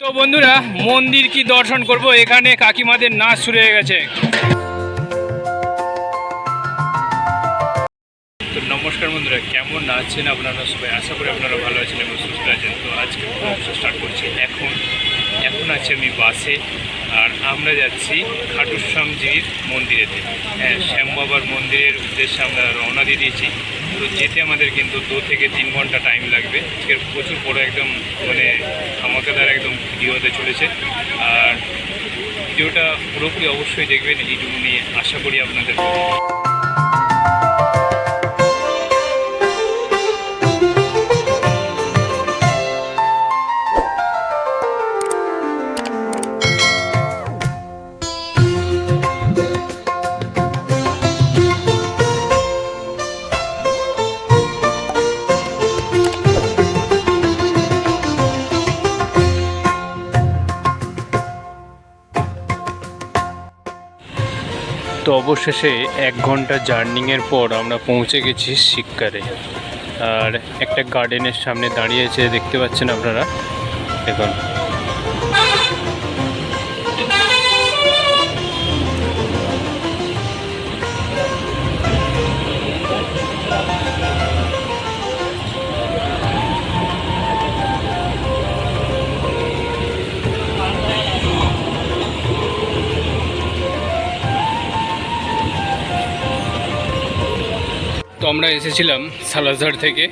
তো বন্ধুরা, মন্দির কি দর্শন করব? এখানে কাকিমাদের নাচ শুরু হয়ে গেছে। তো নমস্কার বন্ধুরা, কেমন নাচছেন আপনারা সবাই? আশা করি আপনারা ভালো আছেন এবং সুস্থ আছেন। তো আজকে স্টার্ট করছি এখন। এখন আছি আমি বাসে আর আমরা যাচ্ছি খাটুশ্যামজির মন্দিরেতে। হ্যাঁ শ্যাম বাবার মন্দিরের উদ্দেশ্যে আমরা রওনা দিয়ে দিয়েছি। তো যেতে আমাদের কিন্তু দু থেকে তিন ঘণ্টা টাইম লাগবে। আজকের প্রচুর বড় একদম মানে ধামাকাদার একদম ভিডিও হতে চলেছে। আর ভিডিওটা পুরোপুরি অবশ্যই দেখবেন এইটুকু নিয়ে আশা করি আপনাদের অবশেষে এক ঘণ্টা জার্নিংয়ের পর আমরা পৌঁছে গেছি শিক্ষারে আর একটা গার্ডেনের সামনে দাঁড়িয়েছে দেখতে পাচ্ছেন আপনারা? দেখুন। আমরা এসেছিলাম সালাঝার থেকে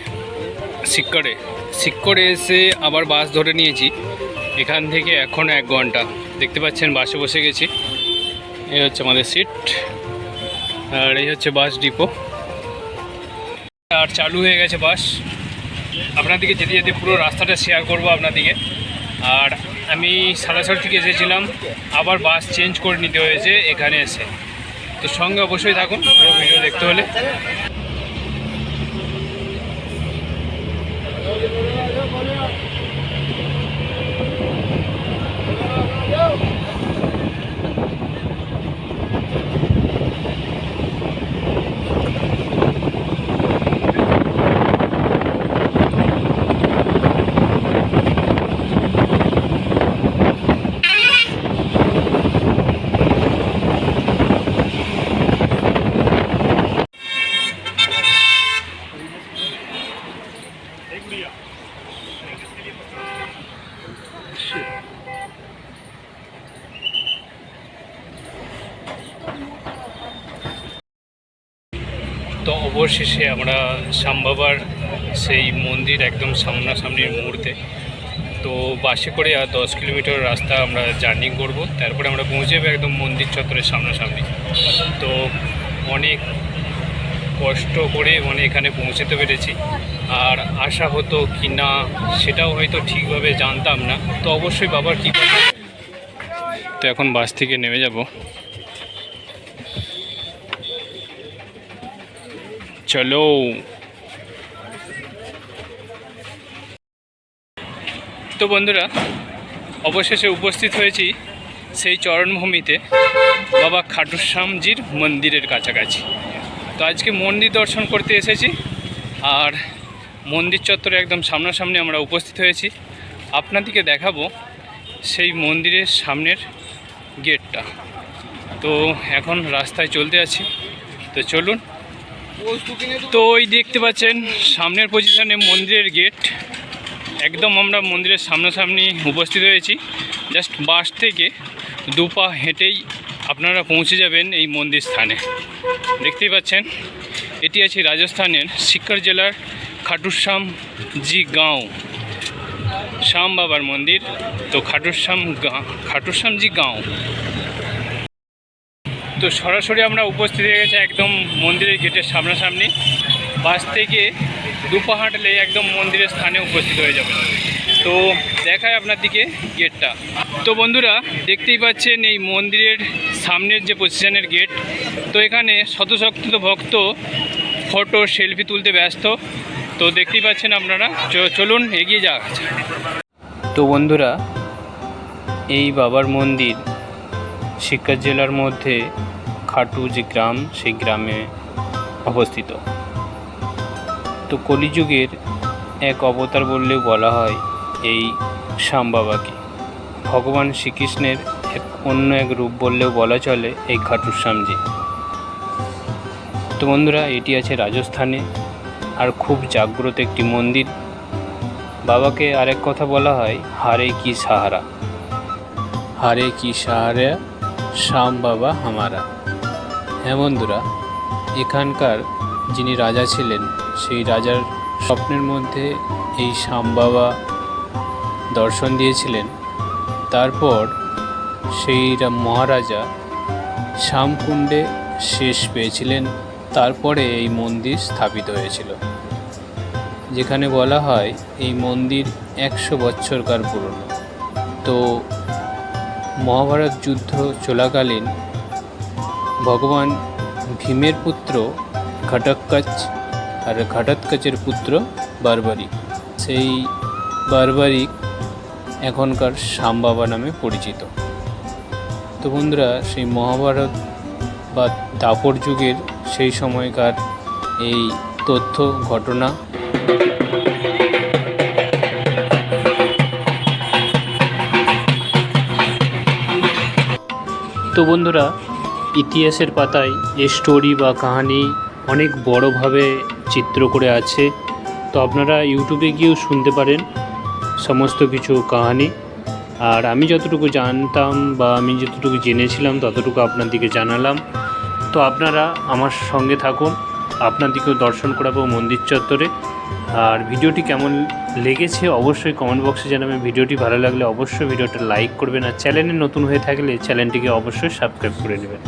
সিক্করে সিক্করে এসে আবার বাস ধরে নিয়েছি। এখান থেকে এখন এক ঘণ্টা। দেখতে পাচ্ছেন বাসে বসে গেছি। এই হচ্ছে আমাদের সিট। আর এই হচ্ছে বাস ডিপো। আর চালু হয়ে গেছে বাস। আপনাদেরকে যেতে যেতে পুরো রাস্তাটা শেয়ার করব আপনাদেরকে। আর আমি সালাসর থেকে এসেছিলাম। আবার বাস চেঞ্জ করে নিতে হয়েছে এখানে এসে। তো সঙ্গে অবশ্যই থাকুন। পুরো ভিডিও দেখতে হলে। Thank you. তো অবশেষে আমরা শ্যামবাবার সেই মন্দির একদম সামনাসামনির মুহূর্তে। তো বাসে করে আর দশ কিলোমিটার রাস্তা আমরা জার্নি করব। তারপরে আমরা পৌঁছে যাব একদম মন্দির চত্বরের সামনাসামনি। তো অনেক কষ্ট করে মানে এখানে পৌঁছতে পেরেছি। আর আশা হতো কি না সেটাও হয়তো ঠিকভাবে জানতাম না। তো অবশ্যই বাবার কী তো এখন বাস থেকে নেমে যাব। চলো। তো বন্ধুরা, অবশেষে উপস্থিত হয়েছি সেই চরণভূমিতে, বাবা খাটুশ্যামজির মন্দিরের কাছাকাছি। তো আজকে মন্দির দর্শন করতে এসেছি, আর মন্দির চত্বরে একদম সামনাসামনি আমরা উপস্থিত হয়েছি। আপনাদেরকে দেখাবো সেই মন্দিরের সামনের গেটটা। তো এখন রাস্তায় চলতে আছি। তো চলুন তো ওই দেখতে পাচ্ছেন, সামনের পজিশনে মন্দিরের গেট একদম আমরা মন্দিরের সামনাসামনি উপস্থিত হয়েছি। জাস্ট বাস থেকে দুপা হেঁটেই আপনারা পৌঁছে যাবেন এই মন্দির স্থানে। দেখতেই পাচ্ছেন, এটি আছে রাজস্থানের সিক্কর জেলার খাটুশ্যাম জি গাঁও। শ্যাম বাবার মন্দির, তো খাটুশ্যাম গা খাটুশ্যামজি গাঁও। তো সরাসরি আমরা উপস্থিত হয়ে গেছি একদম মন্দিরের গেটের সামনাসামনি। বাস থেকে দুপা হাঁটলে একদম মন্দিরের স্থানে উপস্থিত হয়ে যাবে। তো দেখায় আপনার দিকে গেটটা। তো বন্ধুরা, দেখতেই পাচ্ছেন এই মন্দিরের সামনের যে পজিশনের গেট। তো এখানে শত ভক্ত ফটো, সেলফি তুলতে ব্যস্ত। তো দেখতেই পাচ্ছেন আপনারা চলুন এগিয়ে যাক। তো বন্ধুরা, এই বাবার মন্দির শিক্ষা জেলার মধ্যে খাটু যে গ্রাম, সেই গ্রামে অবস্থিত। তো কলিযুগের এক অবতার বললেও বলা হয় এই শ্যাম বাবাকে ভগবান শ্রীকৃষ্ণের এক অন্য এক রূপ বললেও বলা চলে এই খাটুর শ্যামজি তো বন্ধুরা, এটি আছে রাজস্থানে আর খুব জাগ্রত একটি মন্দির। বাবাকে আরেক কথা বলা হয়, হারে কি সাহারা। হারে কি সাহারা? শ্যাম বাবা হামারা। হ্যাঁ বন্ধুরা, এখানকার যিনি রাজা ছিলেন, সেই রাজার স্বপ্নের মধ্যে এই শ্যাম বাবা দর্শন দিয়েছিলেন। তারপর সেই মহারাজা শ্যামকুণ্ডে শেষ পেয়েছিলেন। তারপরে এই মন্দির স্থাপিত হয়েছিল। যেখানে বলা হয় এই মন্দির একশো বছরকার পুরনো। তো মহাভারত যুদ্ধ চলাকালীন ভগবান ভীমের পুত্র ঘটৎকচ আর ঘটৎকচের পুত্র বারবারিক। সেই বারবারিক এখনকার শ্যামবাবা নামে পরিচিত। তো বন্ধুরা, সেই মহাভারত বা দাপর যুগের সেই সময়কার এই তথ্য, ঘটনা তো বন্ধুরা, ইতিহাসের পাতায় এ স্টোরি বা কাহানি অনেক বড়োভাবে চিত্র করে আছে। তো আপনারা ইউটিউবে গিয়েও শুনতে পারেন সমস্ত কিছু কাহানি। আর আমি যতটুকু জানতাম বা আমি যতটুকু জেনেছিলাম, ততটুকু আপনাদেরকে জানালাম। তো আপনারা আমার সঙ্গে থাকুন। আপনাদেরকেও দর্শন করাবো মন্দির চত্বরে। আর ভিডিওটি কেমন লেগেছে অবশ্যই কমেন্ট বক্সে জানাবেন। ভিডিওটি ভালো লাগলে অবশ্যই ভিডিওটা লাইক করবেন আর চ্যানেলে নতুন হয়ে থাকলে চ্যানেলটিকে অবশ্যই সাবস্ক্রাইব করে নেবেন।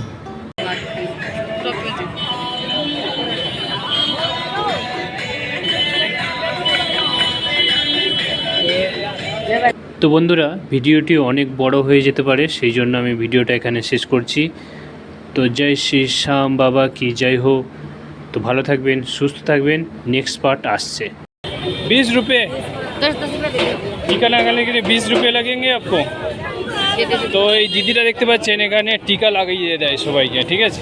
তো বন্ধুরা, ভিডিওটি অনেক বড় হয়ে যেতে পারে, সেই জন্য আমি ভিডিওটা এখানে শেষ করছি। তো জয় শ্রী শ্যাম বাবা কি, জয় হোক। তো ভালো থাকবেন সুস্থ থাকবেন নেক্সট পার্ট আসছে बीस रुपये दस दस रुपये दे दो টিকা লাগালে গেলে বিশ রুপয়ে লাগেঙ্গে আপকো ये दे दो তো এই দিদিরা দেখতে পাচ্ছেন এখানে টিকা লাগিয়ে দেয় সবাইকে ঠিক আছে